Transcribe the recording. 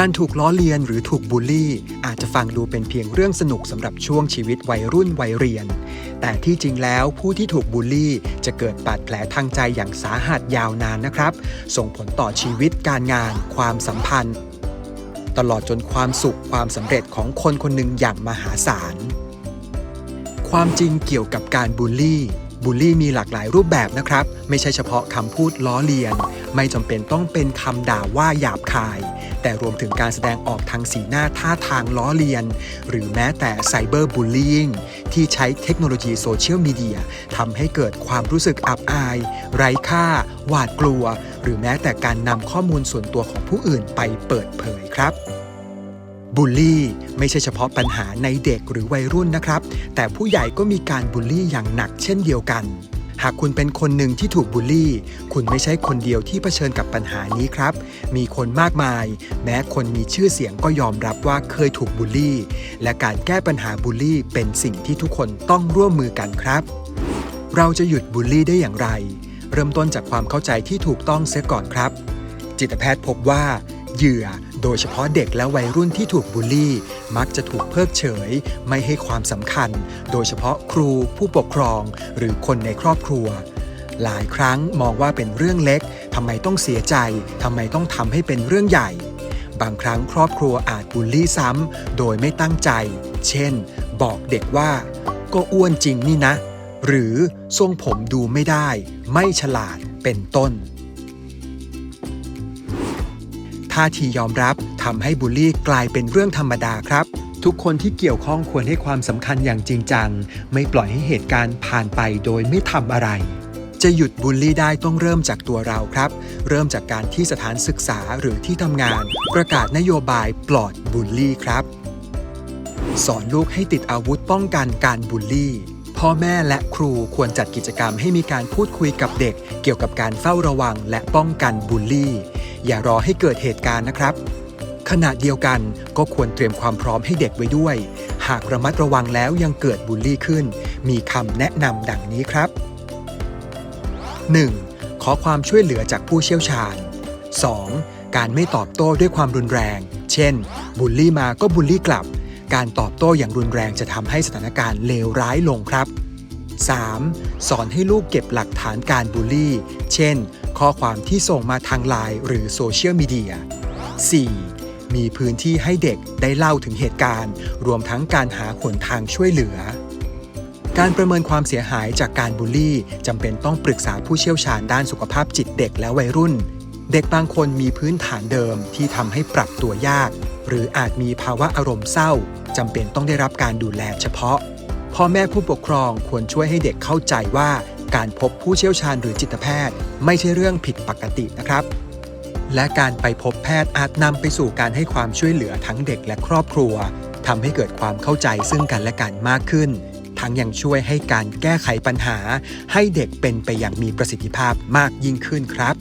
การถูกล้อเลียนหรือถูกบูลลี่ อาจจะฟังดูเป็นเพียงเรื่องสนุกสำหรับช่วงชีวิตวัยรุ่นวัยเรียน แต่ที่จริงแล้วผู้ที่ถูกบูลลี่จะเกิดบาดแผลทางใจอย่างสาหัสยาวนานนะครับ ส่งผลต่อชีวิตการงาน ความสัมพันธ์ ตลอดจนความสุขความสำเร็จของคนคนหนึ่งอย่างมหาศาล ความจริงเกี่ยวกับการบูลลี่ บูลลี่มีหลากหลายรูปแบบนะครับ ไม่ใช่เฉพาะคำพูดล้อเลียน ไม่จำเป็นต้องเป็นคำด่าว่าหยาบคาย แต่รวมถึงการแสดงออกทางสีหน้าท่าทางล้อเลียน หรือแม้แต่ไซเบอร์บูลลี่ที่ใช้เทคโนโลยีโซเชียลมีเดียทำให้เกิดความรู้สึกอับอาย ไร้ค่า หวาดกลัว หรือแม้แต่การนำข้อมูลส่วนตัวของผู้อื่นไปเปิดเผยครับ บูลลี่ไม่ใช่เฉพาะปัญหาในเด็กหรือวัยรุ่นนะครับ แต่ผู้ใหญ่ก็มีการบูลลี่อย่างหนักเช่นเดียวกัน หากคุณเป็นคนหนึ่งที่ถูกบูลลี่ คุณไม่ใช่คนเดียวที่เผชิญกับปัญหานี้ครับ มีคนมากมาย แม้คนมีชื่อเสียงก็ยอมรับว่าเคยถูกบูลลี่ และการแก้ปัญหาบูลลี่ เป็นสิ่งที่ทุกคนต้องร่วมมือกันครับ เราจะหยุดบูลลี่ได้อย่างไร เริ่มต้นจากความเข้าใจที่ถูกต้องเสียก่อนครับ จิตแพทย์พบว่าเหยื่อ โดยเฉพาะเด็กและวัยรุ่นที่ถูกบูลลี่ มักจะถูกเพิกเฉย ไม่ให้ความสำคัญ โดยเฉพาะครูผู้ปกครอง หรือคนในครอบครัว หลายครั้งมองว่าเป็นเรื่องเล็กทำไมต้องเสียใจทำไมต้องทำให้เป็นเรื่องใหญ่ บางครั้งครอบครัวอาจบูลลี่ซ้ำโดยไม่ตั้งใจ เช่น บอกเด็กว่า ก็อ้วนจริงนี่นะ หรือทรงผมดูไม่ได้ ไม่ฉลาดเป็นต้น ท่าทียอมรับทำให้บูลลี่กลายเป็นเรื่องธรรมดาครับ ทุกคนที่เกี่ยวข้องควรให้ความสำคัญอย่างจริงจัง ไม่ปล่อยให้เหตุการณ์ผ่านไปโดยไม่ทำอะไรจะหยุดบูลลี่ได้ต้องเริ่มจากตัวเราครับ เริ่มจากการที่สถานศึกษาหรือที่ทำงาน ประกาศนโยบายปลอดบูลลี่ครับ สอนลูกให้ติดอาวุธป้องกันการบูลลี่ พ่อแม่และครูควรจัดกิจกรรมให้มีการพูดคุยกับเด็ก เกี่ยวกับการเฝ้าระวังและป้องกันบูลลี่ อย่ารอให้เกิดเหตุการณ์นะครับ ขณะเดียวกันก็ควรเตรียมความพร้อมให้เด็กไว้ด้วย หากระมัดระวังแล้วยังเกิดบูลลี่ขึ้น มีคำแนะนำดังนี้ครับ 1. ขอความช่วยเหลือจากผู้เชี่ยวชาญ 2. การไม่ตอบโต้ด้วยความรุนแรง เช่น บูลลี่มาก็บูลลี่กลับ การตอบโต้อย่างรุนแรงจะทำให้สถานการณ์เลวร้ายลงครับ 3. สอนให้ลูกเก็บหลักฐานการบูลลี่ เช่น ข้อความที่ส่งมาทางไลน์หรือโซเชียลมีเดีย 4. มีพื้นที่ให้เด็กได้เล่าถึงเหตุการณ์ รวมทั้งการหาหนทางช่วยเหลือ การประเมินความเสียหายจากการบูลลี่จำเป็นต้องปรึกษาผู้เชี่ยวชาญด้านสุขภาพจิตเด็กและวัยรุ่น เด็กบางคนมีพื้นฐานเดิมที่ทำให้ปรับตัวยาก หรืออาจมีภาวะอารมณ์เศร้าจำเป็นต้องได้รับการดูแลเฉพาะ พ่อแม่ผู้ปกครองควรช่วยให้เด็กเข้าใจว่าการพบผู้เชี่ยวชาญหรือจิตแพทย์ ไม่ใช่เรื่องผิดปกตินะครับ และการไปพบแพทย์อาจนำไปสู่การให้ความช่วยเหลือทั้งเด็กและครอบครัวทำให้เกิดความเข้าใจซึ่งกันและกันมากขึ้น ทั้งยังช่วยให้การแก้ไขปัญหา ให้เด็กเป็นไปอย่างมีประสิทธิภาพมากยิ่งขึ้นครับ